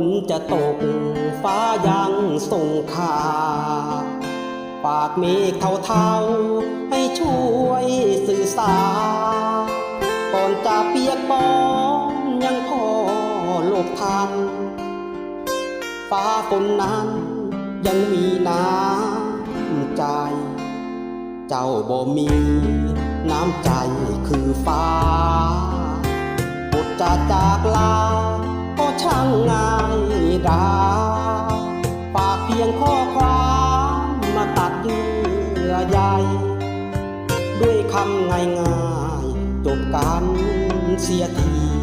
นจะตกฟ้ายังส่งข่าปากเมฆเทาๆให้ช่วยสื่อสารก่อนจะเปียกปอนยังพอหลบทัน ฟ้าฝนนั้นยังมีน้ำใจ เจ้าบ่มีน้ำใจคือฟ้าอดจะจากล ดาฝากเพียงข้อความมาตัดเยื่อใยด้วยคำง่ายๆจบกันเสียที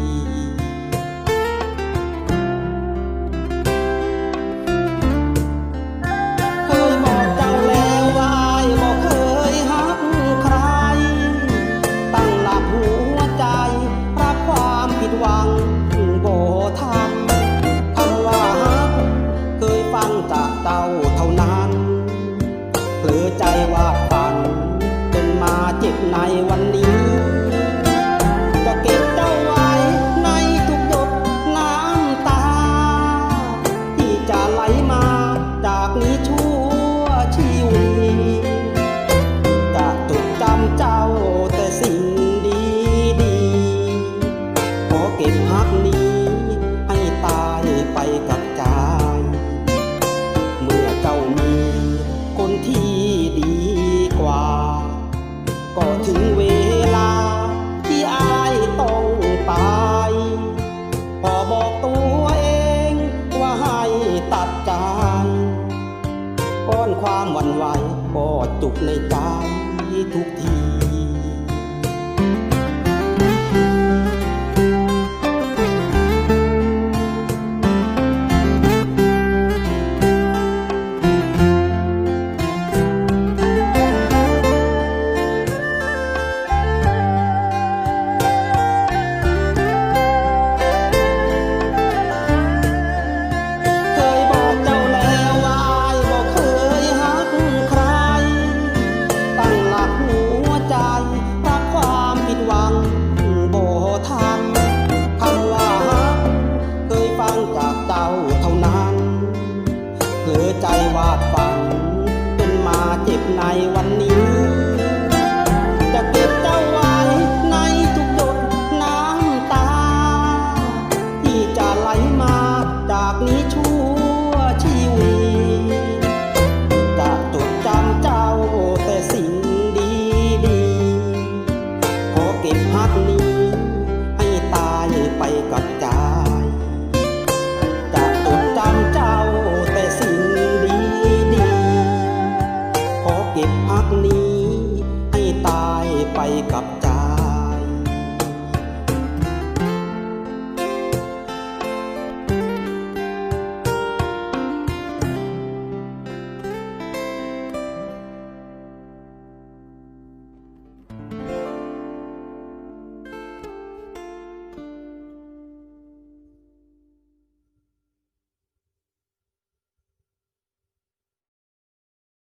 พักนี้ ให้ตายไปกับใจเมื่อเจ้ามีคนที่ดีกว่า ก็ถึงเวลาที่อายต้องตายพอบอกตัวเองว่าให้ตัดใจก้อนความหวั่นไหวก็จุกในใจทุกที ใจวาดฝันเป็นมาเจ็บในวันนี้